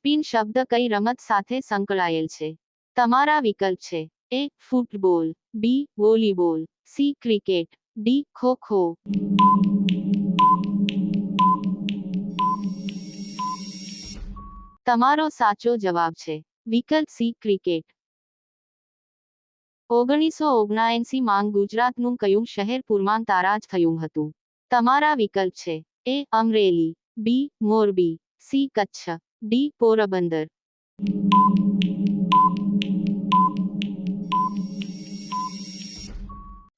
Spin શબ્દ કઈ રમત સાથે સંકળાયેલ છે? તમારા વિકલ્પ છે. A, football. B, volleyball. C, cricket. D kho kho તમારો સાચો જવાબ છે. વિકલ્પ સી, ક્રિકેટ. ઓગણીસો ઓગણાએંસી માં ગુજરાતનું કયું શહેર પૂરમાં તારાજ થયું હતું? તમારા વિકલ્પ છે. A, Amreli. B, Morbi. C, Kutch. D Porbandar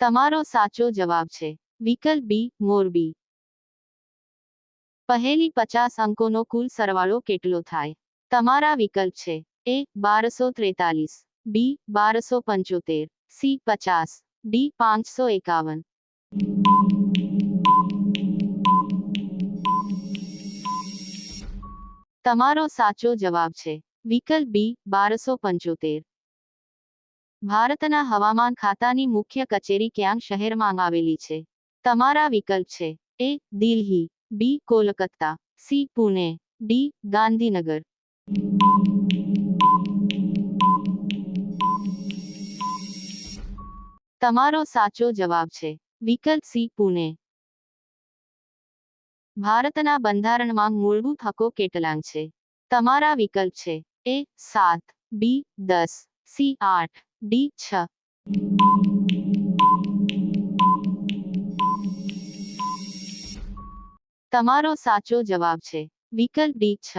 તમારો સાચો જવાબ છે વિકલ્પ બી મોરબી પહેલી પચાસ અંકોનો કુલ સરવાળો કેટલો થાય તમારા વિકલ્પ છે એ બારસો ત્રેતાલીસ બી બારસો પંચોતેર સી પચાસ ડી પાંચસો એકાવન તમારો સાચો જવાબ છે. વિકલ્પ બી, બારસો પંચોતેર. ભારતના હવામાન ખાતાની મુખ્ય કચેરી ક્યાં શહેરમાં આવેલી છે. તમારા વિકલ્પ છે. A, Delhi. B, Kolkata. C, Pune. D, Gandhinagar. તમારો સાચો જવાબ છે. વિકલ્પ સી, પુણે. ભારતના બંધારણમાં મૂળભૂત હકો કેટલાંગ છે? તમારા વિકલ્પ છે. એ સાત, બી દસ, સી આઠ, ડી છ. તમારો સાચો જવાબ છે. વિકલ્પ ડી છ.